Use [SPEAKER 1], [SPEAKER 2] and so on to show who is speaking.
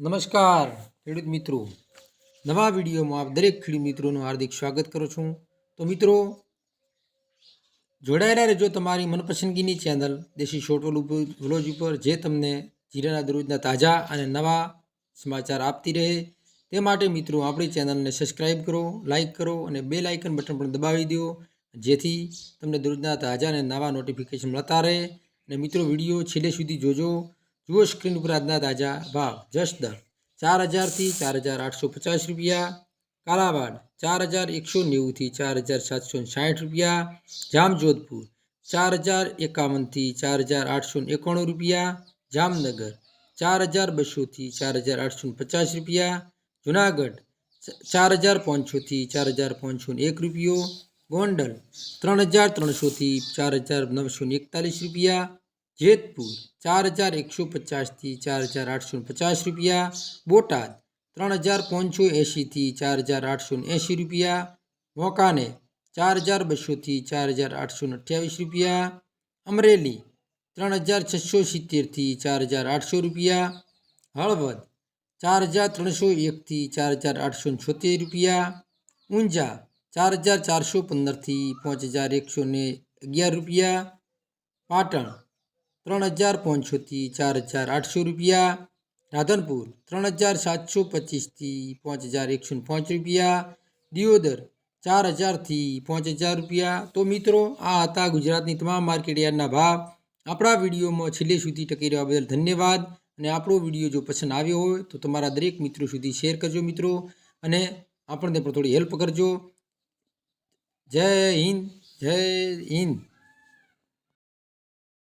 [SPEAKER 1] નમસ્કાર, ખેડૂત મિત્રો. નવા વિડીયોમાં આપ દરેક ખેડૂત મિત્રોનું હાર્દિક સ્વાગત કરું છું. તો મિત્રો, જોડાયેલા રહેજો તમારી મનપસંદગીની ચેનલ દેશી શોર્ટવલ વ્લોજ ઉપર, જે તમને જીરાના દરરોજના તાજા અને નવા સમાચાર આપતી રહે. તે માટે મિત્રો, આપણી ચેનલને સબસ્ક્રાઈબ કરો, લાઇક કરો અને બે લાઇકન બટન પણ દબાવી દો, જેથી તમને દરરોજના તાજા અને નવા નોટિફિકેશન મળતા રહે. અને મિત્રો, વીડિયો છેલ્લે સુધી જોજો. જુઓ સ્ક્રીન ઉપર આજના તાજા ભાવ જસદણ ચાર હજારથી ચાર હજાર આઠસો પચાસ રૂપિયા કાલાવાડ ચાર હજાર એકસો નેવુંથી ચાર હજાર સાતસો સાઠ રૂપિયા જામજોધપુર ચાર હજાર એકાવનથી ચાર હજાર આઠસો એકાણું રૂપિયા જામનગર ચાર હજાર બસોથી ચાર હજાર આઠસો પચાસ રૂપિયા જુનાગઢ ચાર હજાર પાંચસોથી ચાર હજાર પાંચસો એક રૂપિયો ગોંડલ ત્રણ હજાર ત્રણસોથી ચાર હજાર નવસો એકતાલીસ રૂપિયા જેતપુર, ચાર હજાર એકસો પચાસથી ચાર હજાર આઠસો પચાસ રૂપિયા. બોટાદ, ત્રણ હજાર પાંચસો એંશીથી ચાર હજાર આઠસો એંશી રૂપિયા. વોકાને ચાર હજાર બસોથી ચાર હજાર આઠસો અઠ્યાવીસ રૂપિયા. અમરેલી, ત્રણ હજાર છસો સિત્તેરથી ચાર હજાર આઠસો રૂપિયા. હળવદ, ચાર હજાર ત્રણસો એકથી ચાર હજાર આઠસો છોતેર રૂપિયા. ઊંઝા, ચાર હજાર ચારસો પંદરથી પાંચ હજાર એકસો ને અગિયાર રૂપિયા. પાટણ ત્રણ હજાર પાંચસોથી ચાર હજાર આઠસો રૂપિયા. રાધનપુર ત્રણ હજાર સાતસો પચીસથી પાંચ હજાર એકસો પાંચ રૂપિયા. દિયોદર ચાર હજારથી પાંચ હજાર રૂપિયા. તો મિત્રો, આ હતા ગુજરાતની તમામ માર્કેટ યાર્ડના ભાવ. આપણા વિડીયોમાં છેલ્લે સુધી ટકી રહેવા બદલ ધન્યવાદ. અને આપણો વીડિયો જો પસંદ આવ્યો હોય, તો તમારા દરેક મિત્રો સુધી શેર કરજો મિત્રો. અને આપણને પણ થોડી હેલ્પ કરજો. જય હિન્દ જય હિન્દ.